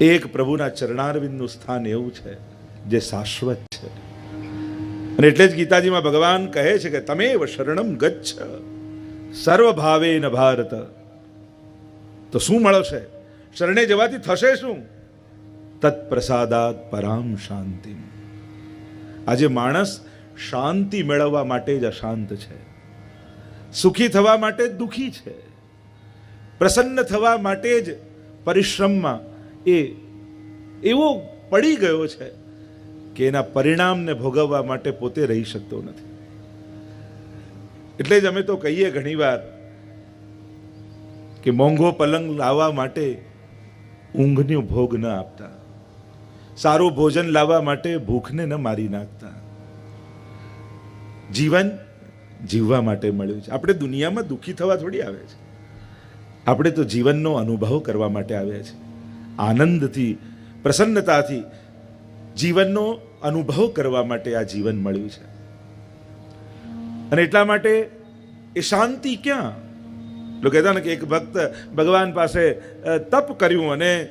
એક પ્રભુના ચરણારવિંદનું સ્થાન એવું છે જે શાશ્વત છે. અને એટલે જ ગીતાજીમાં ભગવાન કહે છે કે તમે શરણમ ગચ્છ સર્વભાવે ન ભારત. તો શું મળશે? શરણે જવાથી થશે શું? તત્પ્રસાદાત પરામ શાંતિ આજે માણસ શાંતિ મેળવવા માટે જ અશાંત છે. સુખી થવા માટે જ દુઃખી છે. પ્રસન્ન થવા માટે જ પરિશ્રમમાં એ એવો પડી ગયો છે કે એના પરિણામને ભોગવવા માટે પોતે રહી શકતો નથી. એટલે જ અમે તો કહીએ ઘણીવાર કે મોંઘો પલંગ લાવવા માટે ઊંઘનો ભોગ ન આપતા. સારું ભોજન લાવવા માટે ભૂખને ન મારી નાખતા. જીવન જીવવા માટે મળ્યું છે. આપણે દુનિયામાં દુઃખી થવા થોડી આવે છે. આપણે તો જીવનનો અનુભવ કરવા માટે આવ્યા છે આનંદથી, પ્રસન્નતાથી જીવનનો અનુભવ કરવા માટે આ જીવન મળ્યું છે. અને એટલા માટે એ શાંતિ ક્યાં? લોકો કહેતા ને કે એક ભક્ત ભગવાન પાસે તપ કર્યું અને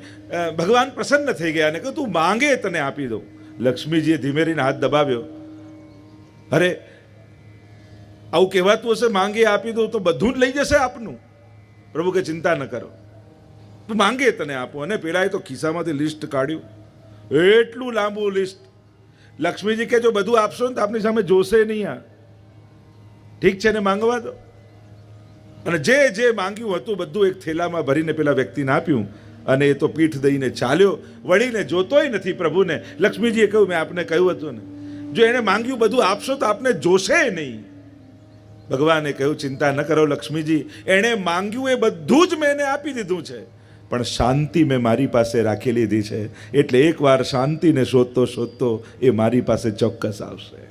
ભગવાન પ્રસન્ન થઈ ગયા અને કહ્યું, તું માંગે તને આપી દઉં. લક્ષ્મીજીએ ધીમેરીને હાથ દબાવ્યો. અરે, આવું કહેવાતું હશે, માંગે આપી દઉં તો બધું જ લઈ જશે આપનું. પ્રભુ કે, ચિંતા ન કરો. માંગે તને આપો. અને પેલાએ તો ખિસ્સામાંથી લિસ્ટ કાઢ્યું. એટલું લાંબુ લિસ્ટ લક્ષ્મીજી કે જો બધું આપશો ને તો આપની સામે જોશે નહીં આ. ઠીક છે ને માંગવા દો. અને જે જે માંગ્યું હતું બધું એક થેલામાં ભરીને પેલા વ્યક્તિને આપ્યું. અને એ તો પીઠ દઈને ચાલ્યો. વળીને જોતોય નથી પ્રભુને. લક્ષ્મીજીએ કહ્યું, મેં આપને કહ્યું હતું ને. જો એણે માંગ્યું બધું આપશો તો આપને જોશે નહીં. ભગવાને કહ્યું, ચિંતા ન કરો લક્ષ્મીજી. એણે માંગ્યું એ બધું જ મેં એને આપી દીધું છે. પણ શાંતિ મેં મારી પાસે રાખી લીધી છે. એટલે એકવાર શાંતિને શોધતો શોધતો એ મારી પાસે ચોક્કસ આવશે.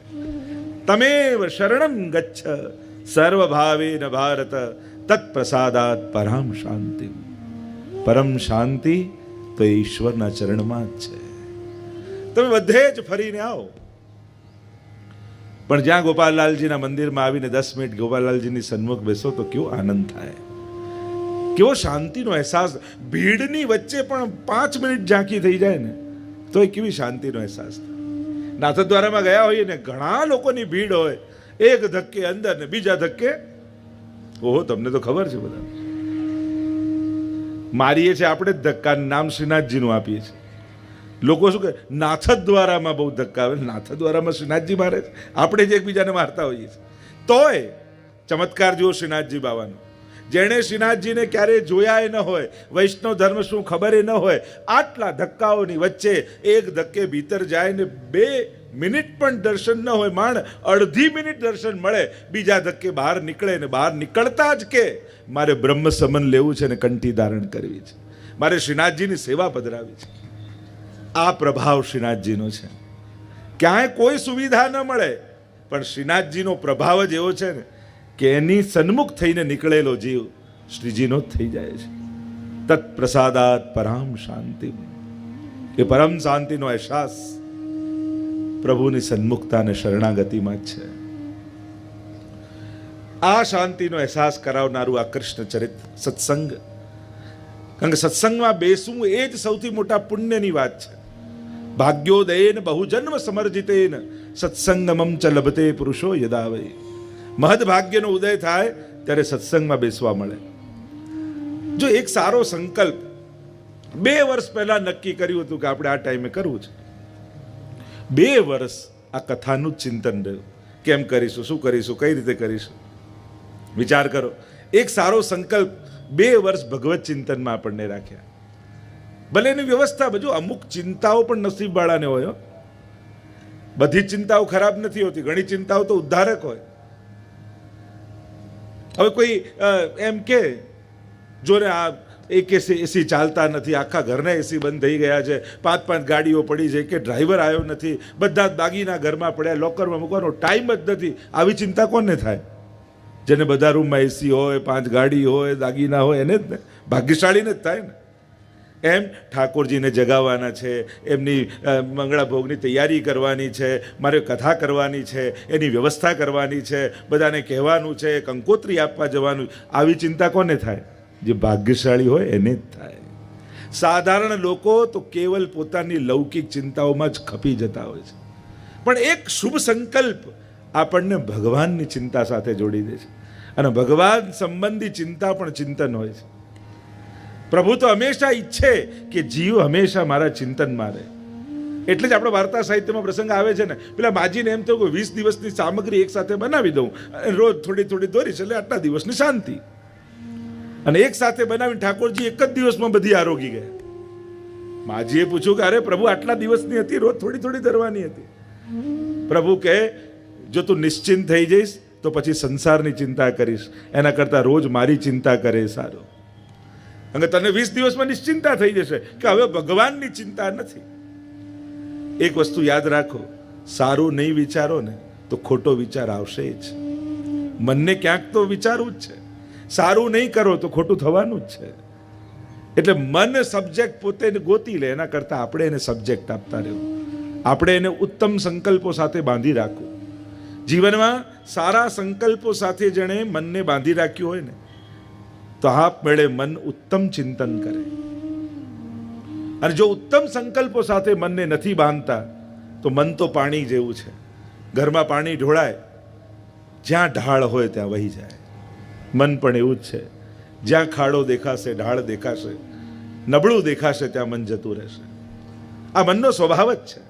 તમે શરણમ ગચ્છ સર્વભાવે ન ભારત, તત્પ્રસાદાત પરામ શાંતિ. પરમ શાંતિ તો ઈશ્વરના ચરણમાં જ છે. તમે બધે જ ફરીને આવો. પણ જ્યાં ગોપાલલાલજીના મંદિરમાં આવીને દસ મિનિટ ગોપાલલાલજીની સન્મુખ બેસો તો કેવો આનંદ થાય? કેવો શાંતિનો અહેસાસ. ભીડની વચ્ચે પણ પાંચ મિનિટ ઝાંકી થઈ જાય ને, તો એ કેવી શાંતિનો અહેસાસ નાથદ્વારામાં ગયા હોઈએ ને, ઘણા લોકોની ભીડ હોય. એક ધક્કે અંદર ને બીજા ધક્કે. ઓહો, તમને તો ખબર છે બધા મારીએ છીએ આપણે જ ધક્કા નામ શ્રીનાથજીનું આપીએ છીએ. લોકો શું કે નાથદ્વારામાં બહુ ધક્કા આવે નાથદ્વારામાં શ્રીનાથજી મારે છે. આપણે જ એકબીજાને મારતા હોઈએ છીએ. તોય ચમત્કાર જુઓ શ્રીનાથજી બાવાનો. જેણે શ્રીનાથજીને ક્યારેય જોયા ન હોય, વૈષ્ણવ ધર્મ શું ખબર ન હોય, આટલા ધક્કાઓની વચ્ચે એક ધક્કે ભીતર જાય ને બે મિનિટ પણ દર્શન ન હોય માણ, અડધી મિનિટ દર્શન મળે, બીજા ધક્કે બહાર નીકળે ને બહાર નીકળતા જ કે, મારે બ્રહ્મ સમન લેવું છે ને કંઠી ધારણ કરવી છે. મારે શ્રીનાથજીની સેવા પધરાવી છે. આ પ્રભાવ શ્રીનાથજીનો છે. ક્યાંય કોઈ સુવિધા ન મળે, પણ શ્રીનાથજીનો પ્રભાવ જ એવો છે ને કે એની સન્મુખ થઈને નીકળેલો જીવ શ્રીજીનો જ થઈ જાય છે. તત્પ્રસાદાત પરામ શાંતિ. એ પરમ શાંતિનો અહેસાસ પ્રભુની સન્મુખતા અને શરણાગતિમાં જ છે. આ શાંતિનો અહેસાસ કરાવનારું આ કૃષ્ણ ચરિત્ર સત્સંગ, કારણ કે સત્સંગમાં બેસવું એ જ સૌથી મોટા પુણ્યની વાત છે. ભાગ્યોદયેન બહુજન્મ સમર્જિતેન, સત્સંગમમ ચ લભતે પુરુષો યદા વૈ મહદ ભાગ્યનો ઉદય થાય ત્યારે સત્સંગમાં બેસવા મળે. જો એક સારો સંકલ્પ બે વર્ષ પહેલા નક્કી કર્યું હતું કે આપણે આ ટાઈમે કરવું છે. બે વર્ષ આ કથાનું જ ચિંતન રહ્યું. કેમ કરીશું, શું કરીશું, કઈ રીતે કરીશું? વિચાર કરો. એક સારો સંકલ્પ બે વર્ષ ભગવત ચિંતનમાં આપણને રાખ્યા. ભલે એની વ્યવસ્થા બધું અમુક ચિંતાઓ પણ નસીબવાળાને હોય બધી ચિંતાઓ ખરાબ નથી હોતી. ઘણી ચિંતાઓ તો ઉદ્ધારક હોય. હવે કોઈ એમ કે, જો ને આ એક એસી એસી ચાલતા નથી, આખા ઘરના એસી બંધ થઈ ગયા છે, પાંચ પાંચ ગાડીઓ પડી છે, કે ડ્રાઈવર આવ્યો નથી, બધા દાગીના ઘરમાં પડ્યા, લોકરમાં મૂકવાનો ટાઈમ જ નથી, આવી ચિંતા કોને થાય? જેને બધા રૂમમાં એસી હોય, પાંચ ગાડી હોય, દાગીના હોય, એને જ ને, ભાગ્યશાળીને જ થાય ને. એમ ઠાકોરજીને જગાવવાના છે, એમની મંગળાભોગની તૈયારી કરવાની છે, મારે કથા કરવાની છે, એની વ્યવસ્થા કરવાની છે, બધાને કહેવાનું છે, કંકોત્રી આપવા જવાનું. આવી ચિંતા કોને થાય? જે ભાગ્યશાળી હોય એને જ થાય. સાધારણ લોકો તો કેવલ પોતાની લૌકિક ચિંતાઓમાં જ ખપી જતા હોય છે. પણ એક શુભ સંકલ્પ આપણને ભગવાનની ચિંતા સાથે જોડી દે છે. અને ભગવાન સંબંધી ચિંતા પણ ચિંતન હોય છે. પ્રભુ તો હંમેશા ઈચ્છે કે જીવ હંમેશા મારા ચિંતનમાં રહે. એટલે જ આપણો વાર્તા સાહિત્યમાં પ્રસંગ આવે છે ને. પેલા માજીને એમ થયું કે વીસ દિવસની સામગ્રી એક સાથે બનાવી દઉં અને રોજ થોડી થોડી દોરીશ એટલે આટલા દિવસની શાંતિ. અને એક સાથે બનાવીને ઠાકોરજી એક જ દિવસમાં બધી આરોગી ગયા. માજીએ પૂછ્યું કે અરે પ્રભુ આટલા દિવસની હતી, રોજ થોડી થોડી ધરવાની હતી. પ્રભુ કહે, જો તું નિશ્ચિંત થઈ જઈશ, તો પછી સંસારની ચિંતા કરીશ. એના કરતાં રોજ મારી ચિંતા કરે સારું. અને તને વીસ દિવસમાં નિશ્ચિંતા થઈ જશે કે હવે ભગવાનની ચિંતા નથી. એક વસ્તુ યાદ રાખો, સારું નહીં વિચારો ને તો ખોટો વિચાર આવશે જ. મનને ક્યાંક તો વિચારવું જ છે. સારું નહીં કરો તો ખોટું થવાનું જ છે. એટલે મન સબ્જેક્ટ પોતે ગોતી લે, એના કરતાં આપણે એને સબ્જેક્ટ આપતા રહેવું. આપણે એને ઉત્તમ સંકલ્પો સાથે બાંધી રાખવું. જીવનમાં સારા સંકલ્પો સાથે જેણે મનને બાંધી રાખ્યું હોય ને તો આપમેળે મન ઉત્તમ ચિંતન કરે. અને જો ઉત્તમ સંકલ્પો સાથે મનને નથી બાંધતા, તો મન તો પાણી જેવું છે. ઘરમાં પાણી ઢોળાય, જ્યાં ઢાળ હોય ત્યાં વહી જાય. મન પણ એવું જ છે. જ્યાં ખાડો દેખાશે, ઢાળ દેખાશે, નબળું દેખાશે, ત્યાં મન જતું રહેશે. આ મનનો સ્વભાવ જ છે.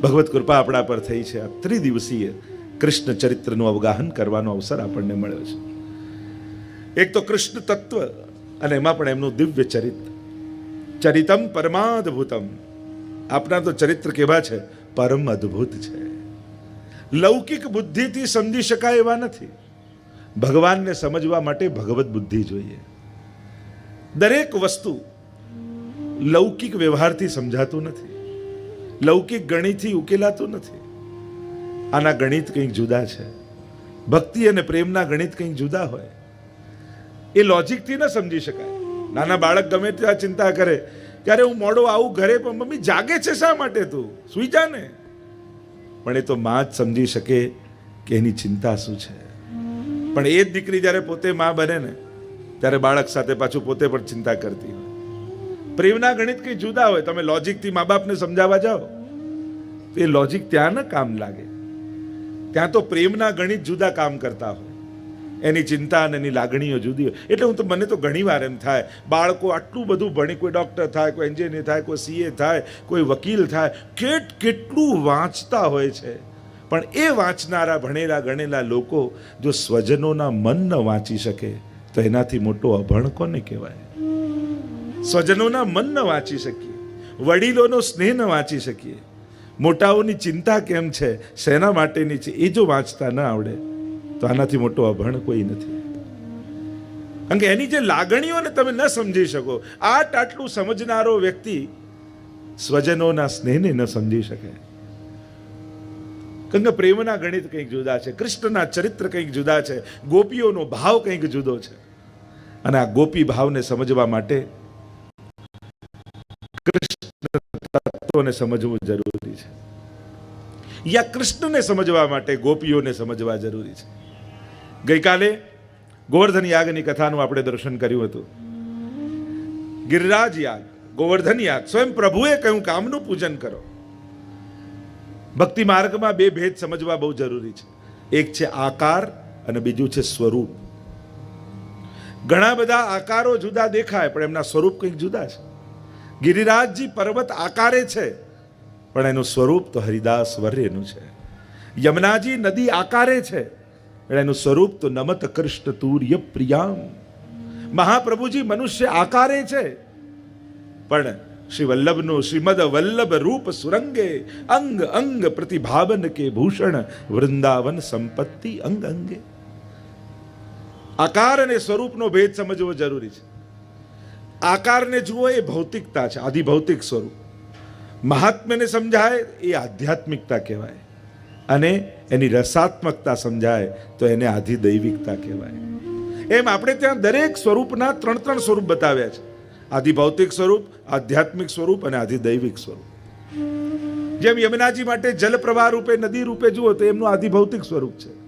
ભગવત કૃપા આપણા પર થઈ છે. આ ત્રિદિવસીય કૃષ્ણ ચરિત્રનું અવગાહન કરવાનો અવસર આપણને મળ્યો છે. એક તો કૃષ્ણ તત્વ અને એમાં પણ એમનું દિવ્ય ચરિત્ર ચરિતમ પરમાદભૂતમ. આપના તો ચરિત્ર કેવા છે? પરમ અદ્ભુત છે. લૌકિક બુદ્ધિથી સમજી શકાય એવા નથી. ભગવાનને સમજવા માટે ભગવત બુદ્ધિ જોઈએ. દરેક વસ્તુ લૌકિક વ્યવહારથી સમજાતું નથી. લૌકિક ગણિતથી ઉકેલાતું નથી. આના ગણિત કંઈક જુદા છે. ભક્તિ અને પ્રેમના ગણિત કંઈક જુદા હોય. એ લોજિકથી ન સમજી શકાય. નાના બાળક ગમે ત્યાં ચિંતા કરે, ત્યારે હું મોડો આવું ઘરે પણ મમ્મી જાગે છે શા માટે તું? સુઈ જા ને. પણ એ તો માં જ સમજી શકે કે એની ચિંતા શું છે. પણ એ જ દીકરી જ્યારે પોતે માં બને ને, ત્યારે બાળક સાથે પાછું પોતે પણ ચિંતા કરતી હોય. પ્રેમના ગણિત કંઈ જુદા હોય. તમે લોજિકથી મા બાપને સમજાવવા જાઓ. તો એ લોજિક ત્યાં ન કામ લાગે. ત્યાં તો પ્રેમના ગણિત જુદા કામ કરતા હોય. એની ચિંતા અને એની લાગણીઓ જુદી હોય. એટલે હું તો, મને તો ઘણી વાર એમ થાય, બાળકો આટલું બધું ભણી, કોઈ ડૉક્ટર થાય, કોઈ એન્જિનિયર થાય, કોઈ સીએ થાય, કોઈ વકીલ થાય, કેટ, કેટલું વાંચતા હોય છે. પણ એ વાંચનારા, ભણેલા, ગણેલા લોકો જો સ્વજનોના મન ન વાંચી શકે, તો એનાથી મોટો અભણ કોને કહેવાય? સ્વજનોના મન ન વાંચી શકીએ. વડીલોનો સ્નેહ ન વાંચી શકીએ. મોટાઓની ચિંતા કેમ છે? શેના માટેની છે? એ જો વાંચતા ન આવડે તો આનાથી મોટો અભણ કોઈ નથી. કારણ કે એની જે લાગણીઓને તમે ન સમજી શકો, આટ આટલું સમજનારો વ્યક્તિ સ્વજનોના સ્નેહને ન સમજી શકે. કારણ કે પ્રેમના ગણિત કંઈક જુદા છે, કૃષ્ણના ચરિત્ર કંઈક જુદા છે, ગોપીઓનો ભાવ કંઈક જુદો છે. અને આ ગોપી ભાવને સમજવા માટે કૃષ્ણ તત્વને સમજવું જરૂરી છે. યા કૃષ્ણને સમજવા માટે ગોપીઓને સમજવા જરૂરી છે. ગઈકાલે ગોવર્ધન યાગની કથાનું આપણે દર્શન કર્યું હતું. ગિરિરાજ યાગ, ગોવર્ધન યાગ, સ્વયં પ્રભુએ કહ્યું કામનું પૂજન કરો. ભક્તિ માર્ગમાં બે ભેદ સમજવા બહુ જરૂરી છે. એક છે આકાર અને બીજું છે સ્વરૂપ. ઘણા બધા આકારો જુદા દેખાય, પણ એમના સ્વરૂપ કંઈક જુદા છે. ગિરિરાજજી પર્વત આકારે છે, પણ એનું સ્વરૂપ તો હરિદાસ વર્યનું છે. યમુનાજી નદી આકારે છે એનું સ્વરૂપ તો નમત કૃષ્ણ તુર્ય પ્રિયામ. મહાપ્રભુજી મનુષ્ય આકારે છે. પણ શ્રી વલ્લભનું શ્રીમદ વલ્લભ રૂપ સુરંગે અંગ અંગ પ્રતિભાવન કે ભૂષણ વૃંદાવન સંપત્તિ અંગ અંગે. આકાર અને સ્વરૂપનો ભેદ સમજવો જરૂરી છે. આકારને જુઓ એ ભૌતિકતા છે, આધિભૌતિક સ્વરૂપ. મહાત્મ્યને સમજાય એ આધ્યાત્મિકતા કહેવાય. અને એની રસાત્મકતા સમજાય તો એને આધિદૈવિકતા કહેવાય. એમ આપણે ત્યાં દરેક સ્વરૂપના ત્રણ ત્રણ સ્વરૂપ બતાવ્યા છે. આધિભૌતિક સ્વરૂપ, આધ્યાત્મિક સ્વરૂપ અને આધિદૈવિક સ્વરૂપ. જેમ યમુનાજી માટે જલપ્રવાહ રૂપે, નદી રૂપે જુઓ તો એમનું આધિભૌતિક સ્વરૂપ છે.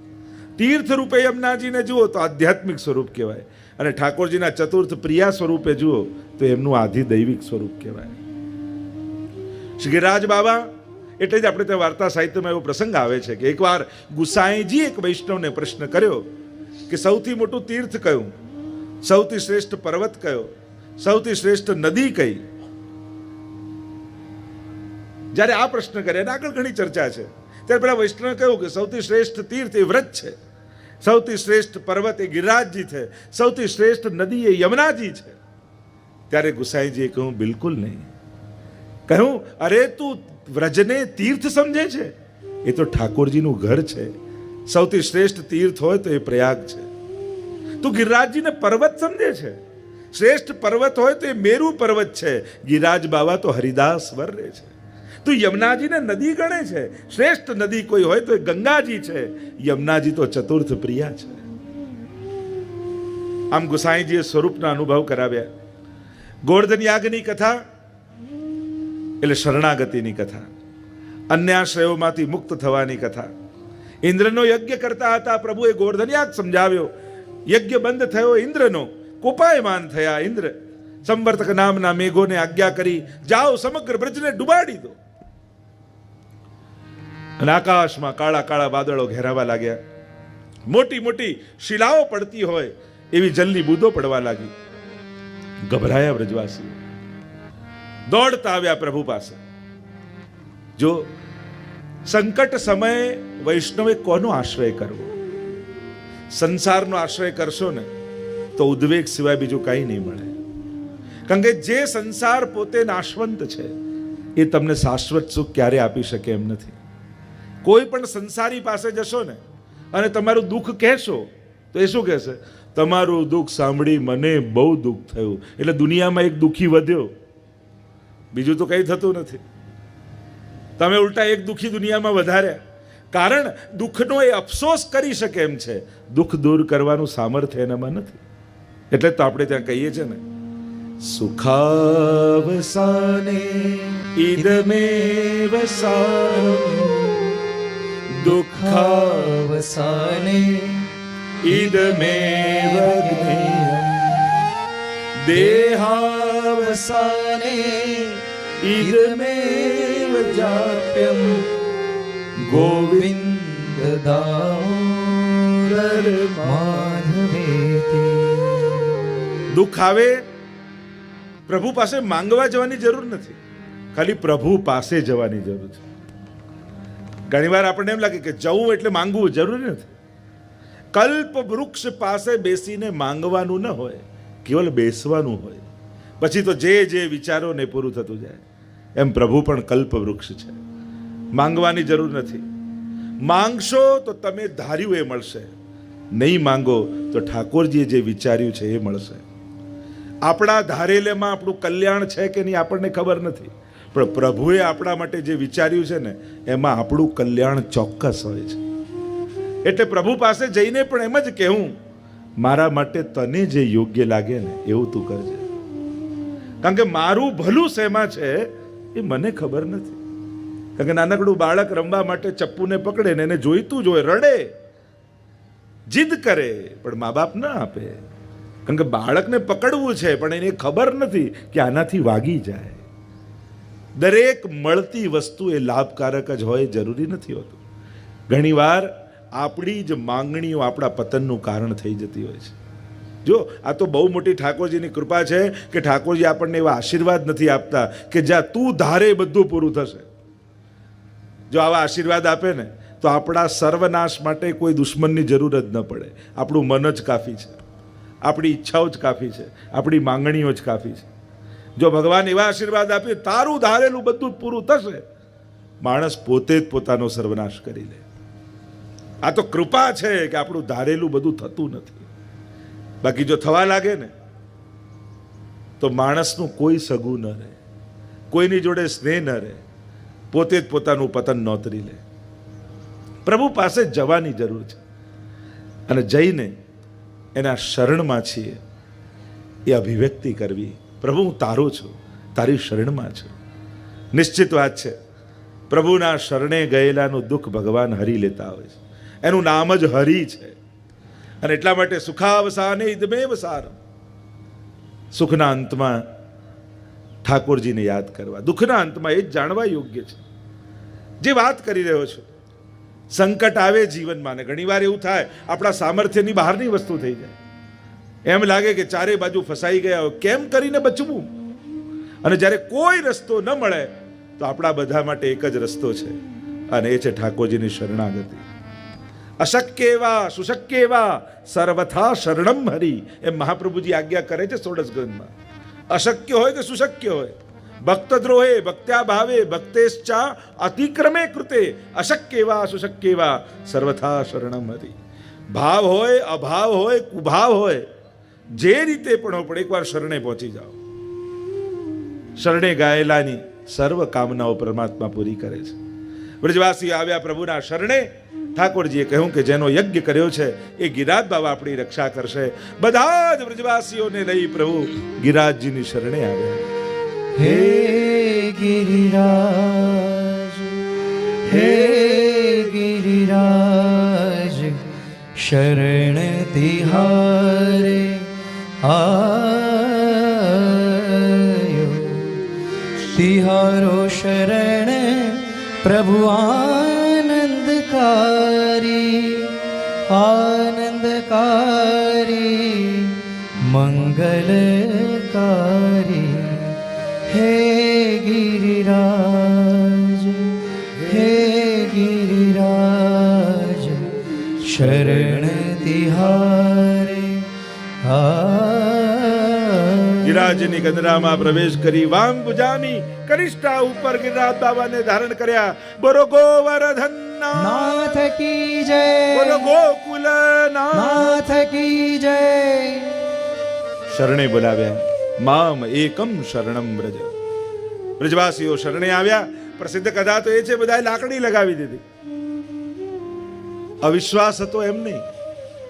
તીર્થ રૂપે યમુનાજીને જુઓ તો આધ્યાત્મિક સ્વરૂપ કહેવાય. અને ઠાકોરજીના ચતુર્થ પ્રિયા સ્વરૂપે જુઓ તો એમનું આધિ દૈવિક સ્વરૂપ કહેવાય. શ્રી ગિરિરાજ બાબા એટલે જ આપણે ત્યાં વાર્તા સાહિત્યમાં એવો પ્રસંગ આવે છે કે એકવાર ગુસાઈજી એક વૈષ્ણવને પ્રશ્ન કર્યો કે સૌથી મોટું તીર્થ કયું? સૌથી શ્રેષ્ઠ પર્વત કયો? સૌથી શ્રેષ્ઠ નદી કઈ? જ્યારે આ પ્રશ્ન કરે અને આગળ ઘણી ચર્ચા છે. ત્યારે પેલા વૈષ્ણવે કહ્યું કે સૌથી શ્રેષ્ઠ તીર્થ એ વ્રત છે. સૌથી શ્રેષ્ઠ પર્વત એ ગિરિરાજજી છે. સૌથી શ્રેષ્ઠ નદી એ યમુનાજી છે. ત્યારે ગુસાઈજીએ કહ્યું, બિલકુલ નહીં. કહ્યું, અરે તું વ્રજને તીર્થ સમજે છે? એ તો ઠાકોરજીનું ઘર છે. સૌથી શ્રેષ્ઠ તીર્થ હોય તો એ પ્રયાગ છે. તું ગિરિરાજજીને પર્વત સમજે છે? શ્રેષ્ઠ પર્વત હોય તો એ મેરુ પર્વત છે. ગિરિરાજ બાબા તો હરિદાસ વર્રે છે. તું યમુનાજીને નદી ગણે છે? શ્રેષ્ઠ નદી કોઈ હોય તો એ ગંગાજી છે. યમુનાજી તો ચતુર્થ પ્રિયા છે. આમ ગુસાઈજીએ સ્વરૂપના અનુભવ કરાવ્યા. ગોર્ધન યાગની કથા એટલે શરણાગતિની કથા, અન્યાશ્રયોમાંથી મુક્ત થવાની કથા. ઇન્દ્રનો યજ્ઞ કરતા હતા, પ્રભુએ ગોર્ધન યાગ સમજાવ્યો. યજ્ઞ બંધ થયો, ઇન્દ્રનો કોપાયમાન થયા. ઇન્દ્ર સંવર્તક નામના મેઘોને આજ્ઞા કરી, જાઓ, સમગ્ર બ્રજને ડુબાડી દો. અને આકાશમાં કાળા કાળા વાદળો ઘેરાવા લાગ્યા. મોટી મોટી શિલાઓ પડતી હોય, એવી જલ્દી બૂદો પડવા લાગી. ગભરાયા વ્રજવાસીઓ. દોડતા આવ્યા પ્રભુ પાસે. જો સંકટ સમયે વૈષ્ણવે કોનો આશ્રય કરવો? સંસારનો આશ્રય કરશો ને, તો ઉદ્વેગ સિવાય બીજું કંઈ નહીં મળે. કારણ કે જે સંસાર પોતે નાશવંત છે, એ તમને શાશ્વત સુખ ક્યારે આપી શકે એમ નથી. કોઈ પણ સંસારી પાસે જશો ને, અને તમારું દુઃખ કહેશો, તો એ શું કહેશે? તમારું દુઃખ સાંભળી મને બહુ દુઃખ થયું. એટલે દુનિયામાં એક દુઃખી વધ્યો. બીજું તો કંઈ થતું નથી. તમે ઉલટા એક દુઃખી દુનિયામાં વધાર્યા. કારણ દુઃખનો એ અફસોસ કરી શકે એમ છે. દુઃખ દૂર કરવાનું સામર્થ્ય એનામાં નથી. એટલે તો આપણે ત્યાં કહીએ છીએ ને સુખાવસાને ઈદમેવ સારમ દુઃખાવસાને જ્ઞેયમ દેહાવસાને જાપ્યમ ગોવિંદ દુઃખ આવે પ્રભુ પાસે માંગવા જવાની જરૂર નથી. ખાલી પ્રભુ પાસે જવાની જરૂર છે. ઘણીવાર આપણને એમ લાગે કે જવું એટલે માંગવું જરૂરી નથી. કલ્પ વૃક્ષ પાસે બેસીને માંગવાનું ન હોય, કેવલ બેસવાનું હોય. પછી તો જે જે વિચારોને પૂરું થતું જાય. એમ પ્રભુ પણ કલ્પ વૃક્ષ છે. માંગવાની જરૂર નથી. માંગશો તો તમે ધાર્યું એ મળશે. નહીં માંગો તો ઠાકોરજીએ જે વિચાર્યું છે એ મળશે. આપણા ધારેલેમાં આપણું કલ્યાણ છે કે નહીં આપણને ખબર નથી. પણ પ્રભુએ આપણા માટે જે વિચાર્યું છે ને, એમાં આપણું કલ્યાણ ચોક્કસ હોય છે. એટલે પ્રભુ પાસે જઈને પણ એમ જ કહેવું, મારા માટે તને જે યોગ્ય લાગે ને, એવું તું કરજે. કારણ કે મારું ભલું શેમાં છે? એ મને ખબર નથી. કારણ કે નાનકડું બાળક રમવા માટે ચપ્પુને પકડે ને એને જોઈતું જ હોય, રડે. જીદ કરે, પણ મા બાપ ના આપે. કારણ કે બાળકને પકડવું છે, પણ એને ખબર નથી કે આનાથી વાગી જાય. દરેક મળતી વસ્તુ એ લાભકારક જ હોય, જરૂરી નથી હોતું. ઘણીવાર આપણી જ માંગણીઓ આપણા પતનનું કારણ થઈ જતી હોય છે. જો, આ તો બહુ મોટી ઠાકોરજીની કૃપા છે કે ઠાકોરજી આપણને એવા આશીર્વાદ નથી આપતા કે જ્યાં તું ધારે બધું પૂરું થશે. જો આવા આશીર્વાદ આપે ને, તો આપણા સર્વનાશ માટે કોઈ દુશ્મનની જરૂર જ ન પડે. આપણું મન જ કાફી છે. આપણી ઈચ્છાઓ જ કાફી છે. આપણી માંગણીઓ જ કાફી છે. જો ભગવાન એવા આશીર્વાદ આપે, તારું ધારેલું બધું પૂરું થશે. માણસ પોતે જ પોતાનો સર્વનાશ કરી લે. આ તો કૃપા છે કે આપણું ધારેલું બધું થતું નથી. બાકી જો થવા લાગે ને, તો માણસનું કોઈ સગું ન રહે. કોઈની જોડે સ્નેહ ન રહે. પોતે જ પોતાનું પતન નોતરી લે. પ્રભુ પાસે જવાની જરૂર છે. અને જઈને એના શરણમાં છીએ. એ અભિવ્યક્તિ કરવી. પ્રભુ, હું તારો છું. તારી શરણમાં છું. નિશ્ચિત વાત છે. પ્રભુના શરણે ગયેલાનું દુઃખ ભગવાન હરી લેતા હોય છે. એનું નામ જ હરી છે. અને એટલા માટે સુખાવસાને ઇદમેવ સારમ. સુખના અંતમાં ઠાકોરજીને યાદ કરવા. દુઃખના અંતમાં એ જ જાણવા યોગ્ય છે. જે વાત કરી રહ્યો છું, સંકટ આવે જીવનમાં ને ઘણીવાર એવું થાય, આપણા સામર્થ્યની બહારની વસ્તુ થઈ જાય. એમ લાગે કે ચારે બાજુ ફસાઈ ગયા હોય, કેમ કરીને બચવું? અને જ્યારે કોઈ રસ્તો ન મળે, તો આપણા બધા માટે એક જ રસ્તો છે, અને એ છે ઠાકોરજીની શરણાગતિ. અશક્ય એવા સુશક્ય એવા સર્વથા શરણમ હરી એમ મહાપ્રભુજી આજ્ઞા કરે છે સોડસ ગ્રંથમાં અશક્ય હોય કે સુશક્ય હોય ભક્ત દ્રોહે ભક્ત્યા ભાવે ભક્તેશ્ચા અતિક્રમે કૃતે અશક્ય એવા સુશક્ય એવા સર્વથા શરણમ હરી ભાવ હોય અભાવ હોય કુભાવ હોય જે રીતે પણ પણ એકવાર શરણે પહોંચી જાઓ શરણે ગાયેલાની સર્વ કામનાઓ પરમાત્મા પૂરી કરે છે બ્રજવાસી આવ્યા પ્રભુના શરણે. ઠાકોરજીએ કહ્યું કે જેનો યજ્ઞ કર્યો છે, એ ગિરાજ બાબા આપણી રક્ષા કરશે. બધા જ વ્રજવાસીઓને લઈ પ્રભુ ગિરાજજીની શરણે આવ્યા. હે ગિરિરાજ હે ગિરિરાજ, શરણ તિહારે આ તિહારો શરણ પ્રભુ આનંદકારી આનંદકારી મંગલકારી. હે ગિરિરાજ હે ગિરિરાજ શરણ તિહારે. ગિરાજની ગંદરામાં પ્રવેશ કરી વામ ભુજાની કનિષ્ઠા ઉપર ગિરિરાજ બાબાને ધારણ કર્યા. બોલો ગોવર્ધનના નાથ. કી બોલો ગોકુલ નાથ. કી જય. શરણે બોલાવ્યા. મામ એકમ શરણમ બ્રજ બ્રજવાસીઓ શરણે આવ્યા. પ્રસિદ્ધ કથા તો એ છે બધાએ લાકડી લગાવી દીધી. અવિશ્વાસ હતો એમ નહીં.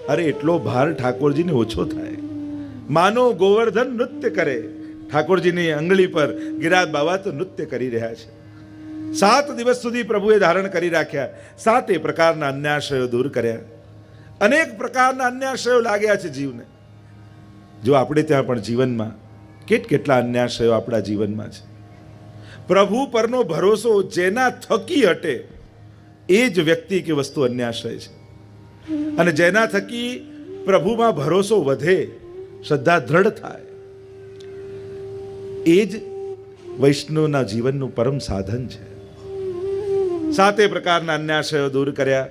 અરે એટલો ભાર ઠાકોરજીને ઓછો થાય. માનો ગોવર્ધન નૃત્ય કરે. ઠાકોરજીની અંગળી પર ગિરાજ બાબા તો નૃત્ય કરી રહ્યા છે. સાત દિવસ સુધી પ્રભુએ ધારણ કરી રાખ્યા. સાતે પ્રકારના અન્યાશયો દૂર કર્યા. અનેક પ્રકારના અન્યાશયો લાગ્યા છે જીવને. જો આપણે ત્યાં પણ જીવનમાં કેટ કેટલા અન્યાશયો આપણા જીવનમાં છે. પ્રભુ પરનો ભરોસો જેના થકી હટે, એ જ વ્યક્તિ કે વસ્તુ અન્યાશય છે. અને જેના થકી પ્રભુમાં ભરોસો વધે શ્રદ્ધા દ્રઢ થાય. એ જ વૈષ્ણવના જીવનનું પરમ સાધન છે. સાતે પ્રકારના અન્યાશયો દૂર કર્યા.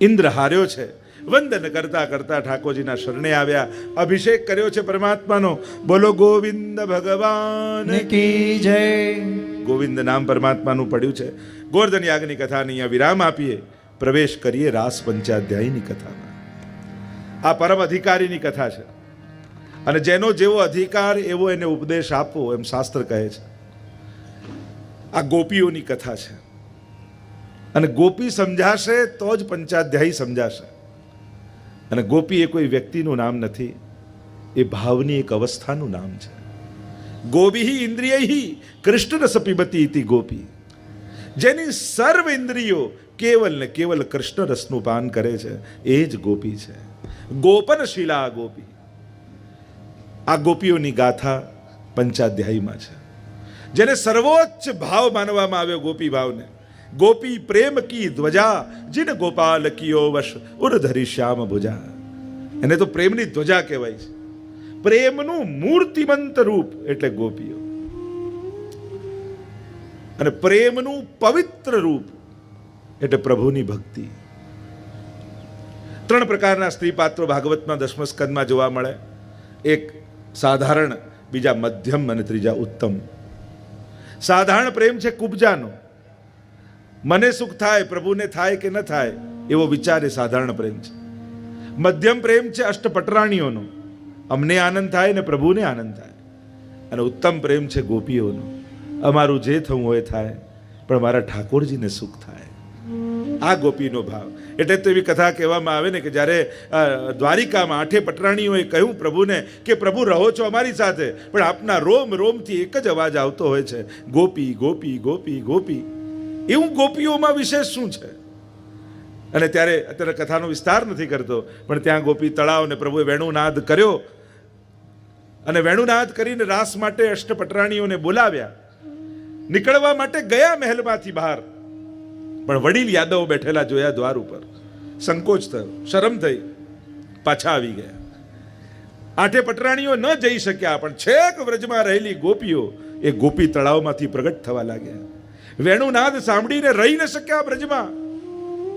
ઇન્દ્ર હાર્યો છે. વંદન કરતા કરતા ઠાકોરજીના શરણે આવ્યા. અભિષેક કર્યો છે પરમાત્માનો. બોલો ગોવિંદ ભગવાન કી જય. ગોવિંદ નામ પરમાત્માનું પડ્યું છે. ગોર્ધન યાગની કથાને અહીંયા વિરામ આપીએ. પ્રવેશ કરીએ રાસ પંચાધ્યાયની કથામાં. આ પરમ અધિકારીની કથા છે. અને જેનો જેવો અધિકાર એવો એને ઉપદેશ આપવો એમ શાસ્ત્ર કહે છે. આ ગોપીઓની કથા છે. અને ગોપી સમજાશે તો જ પંચાધ્યાયી સમજાશે. અને ગોપી એ કોઈ વ્યક્તિનું નામ નથી, એ ભાવની એક અવસ્થાનું નામ છે. ગોપી ઇન્દ્રિય કૃષ્ણ રસપીબતી હતી ગોપી. જેની સર્વ ઇન્દ્રિયો કેવલ ને કેવલ કૃષ્ણ રસનું પાન કરે છે, એ જ ગોપી છે. ગોપનશીલા ગોપી. આ ગોપીઓની ગાથા પંચાધ્યાયીમાં છે. જેને સર્વોચ્ચ ભાવ માનવામાં આવ્યો ગોપી ભાવને. ગોપી પ્રેમ કી ધ્વજા જીન ગોપાલ કિયો વશ ઉરધરી શ્યામ ભુજા. એને તો પ્રેમની ધ્વજા કહેવાય છે. પ્રેમનું મૂર્તિમંત રૂપ એટલે ગોપીઓ. અને પ્રેમનું પવિત્ર રૂપ એટલે પ્રભુની ભક્તિ. ત્રણ પ્રકારના સ્ત્રી પાત્રો ભાગવતમાં દસમ જોવા મળે. એક સાધારણ, બીજા મધ્યમ અને ત્રીજા ઉત્તમ. સાધારણ પ્રેમ છે કુબજાનો. મને સુખ થાય, પ્રભુને થાય કે ન થાય, એવો વિચાર એ સાધારણ પ્રેમ છે. મધ્યમ પ્રેમ છે અષ્ટપટરાણીઓનો. અમને આનંદ થાય ને પ્રભુને આનંદ થાય. અને ઉત્તમ પ્રેમ છે ગોપીઓનો. અમારું જે થવું હોય થાય, પણ મારા ઠાકોરજીને સુખ થાય. આ ગોપીનો ભાવ. એટલે તો એવી કથા કહેવામાં આવે ને કે જ્યારે દ્વારિકામાં આઠે પટરાણીઓએ કહ્યું પ્રભુને કે પ્રભુ રહો છો અમારી સાથે, પણ આપના રોમ, રોમથી એક જ અવાજ આવતો હોય છે, ગોપી ગોપી ગોપી ગોપી. એવું ગોપીઓમાં વિશેષ શું છે? અને ત્યારે અત્યારે કથાનો વિસ્તાર નથી કરતો, પણ ત્યાં ગોપી તળાવ ને પ્રભુએ વેણુનાદ કર્યો. અને વેણુનાદ કરીને રાસ માટે અષ્ટપટરાણીઓને બોલાવ્યા. નીકળવા માટે ગયા મહેલમાંથી બહાર. પણ વડીલ યાદવ બેઠેલા જોયા દ્વાર ઉપર. સંકોચ થયો, શરમ થઈ. પાછા આવી ગયા. આઠે પટરાણીઓ ન જઈ શક્યા, પણ છેક વ્રજમાં રહેલી ગોપીઓ એ ગોપી તળાવમાંથી પ્રગટ થવા લાગ્યા. વેણુનાદ સાંભળીને રહી ન શક્યા બ્રજમાં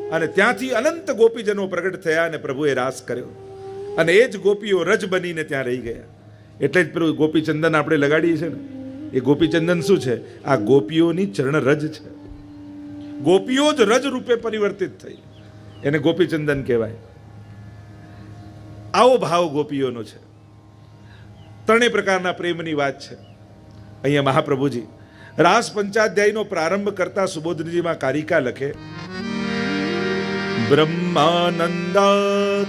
અને ત્યાંથી અનંત ગોપીજનો પ્રગટ થયા અને પ્રભુએ રાસ કર્યો. અને એ જ ગોપીઓ રજ બનીને ત્યાં રહી ગયા. એટલે જ પેલું ગોપીચંદન આપણે લગાડીએ છીએ ને. એ ગોપીચંદન શું છે? આ ગોપીઓની ચરણ રજ છે. ગોપીઓ જ રજ રૂપે પરિવર્તિત થઈ. એને ગોપીચંદન કહેવાય. આવો ભાવ ગોપીઓનો છે. ત્રણેય પ્રકારના પ્રેમની વાત છે. અહીંયા મહાપ્રભુજી, રાસ પંચાધ્યાયનો પ્રારંભ કરતા સુબોધનજીમાં કારિકા લખે, બ્રહ્માનંદાત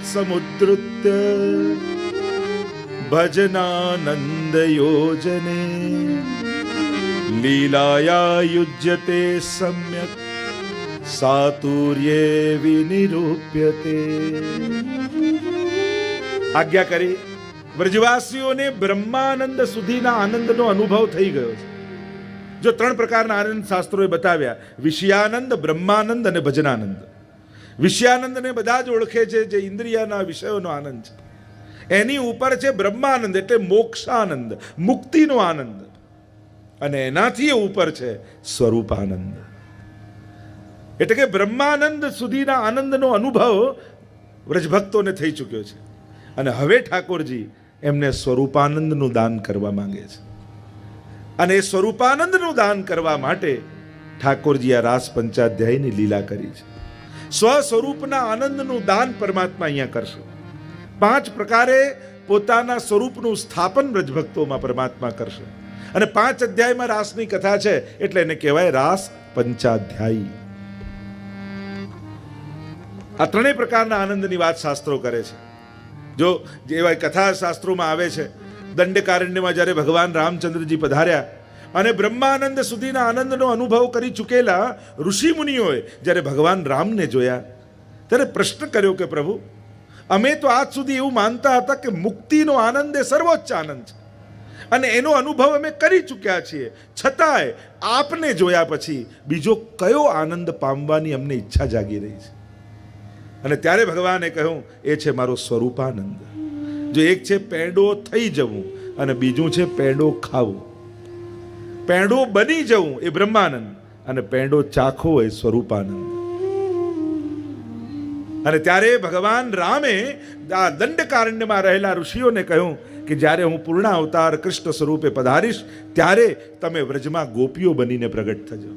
ભજનાનંદ યોજને લીલાયા યુજ્યતે સમ્યક સાતુર્યે વિનિરૂપ્યતે. આજ્ઞા કરી. વ્રજવાસીઓને બ્રહ્માનંદ સુધીના આનંદનો અનુભવ થઈ ગયો છે. જો ત્રણ પ્રકારના આનંદ શાસ્ત્રોએ બતાવ્યા. વિષયાનંદ, બ્રહ્માનંદ અને ભજનાનંદ. વિષયાનંદને બધા જ ઓળખે છે જે ઇન્દ્રિયાના વિષયોનો આનંદ છે. એની ઉપર છે બ્રહ્માનંદ એટલે મોક્ષાનંદ, મુક્તિનો આનંદ. અને એનાથી ઉપર છે સ્વરૂપાનંદ. એટલે કે બ્રહ્માનંદ સુધીના આનંદનો અનુભવ વ્રજભક્તોને થઈ ચૂક્યો છે. અને હવે ઠાકોરજી એમને સ્વરૂપાનંદનું દાન કરવા માંગે છે. અને એ સ્વરૂપાનંદનું દાન કરવા માટે ઠાકોરજી આ રાસ પંચાધ્યાયની લીલા કરી છે. સ્વ સ્વરૂપના આનંદનું દાન પરમાત્મા અહીંયા કરશે. પાંચ પ્રકારે પોતાના સ્વરૂપનું સ્થાપન વ્રજભક્તોમાં પરમાત્મા કરશે. અને પાંચ અધ્યાયમાં રાસની કથા છે, એટલે એને કહેવાય રાસ પંચાધ્યાયી. આ ત્રણેય પ્રકારના આનંદની વાત શાસ્ત્રો કરે છે. જો એવા કથા શાસ્ત્રોમાં આવે છે, દંડકારણ્યમાં જ્યારે ભગવાન રામચંદ્રજી પધાર્યા અને બ્રહ્માનંદ સુધીના આનંદનો અનુભવ કરી ચૂકેલા ઋષિ મુનિઓએ જ્યારે ભગવાન રામને જોયા, ત્યારે પ્રશ્ન કર્યો કે, પ્રભુ, અમે તો આજ સુધી એવું માનતા હતા કે મુક્તિનો આનંદ એ સર્વોચ્ચ આનંદ છે. અને એનો અનુભવ અમે કરી ચૂક્યા છીએ. છતાંય આપને જોયા પછી બીજો કયો આનંદ પામવાની અમને ઈચ્છા જાગી રહી છે? અને ત્યારે ભગવાને કહ્યું, એ છે મારો સ્વરૂપાનંદ. જો એક છે પેંડો થઈ જવું અને બીજું છે પેંડો ખાવું. પેંડો બની જવું એ બ્રહ્માનંદ અને પેંડો ચાખવો એ સ્વરૂપાનંદ. અને ત્યારે ભગવાન રામે આ દંડકારણ્યમાં રહેલા ઋષિઓને કહ્યું કે જ્યારે હું પૂર્ણ અવતાર કૃષ્ણ સ્વરૂપે પધારીશ, ત્યારે તમે વ્રજમાં ગોપીઓ બનીને પ્રગટ થજો.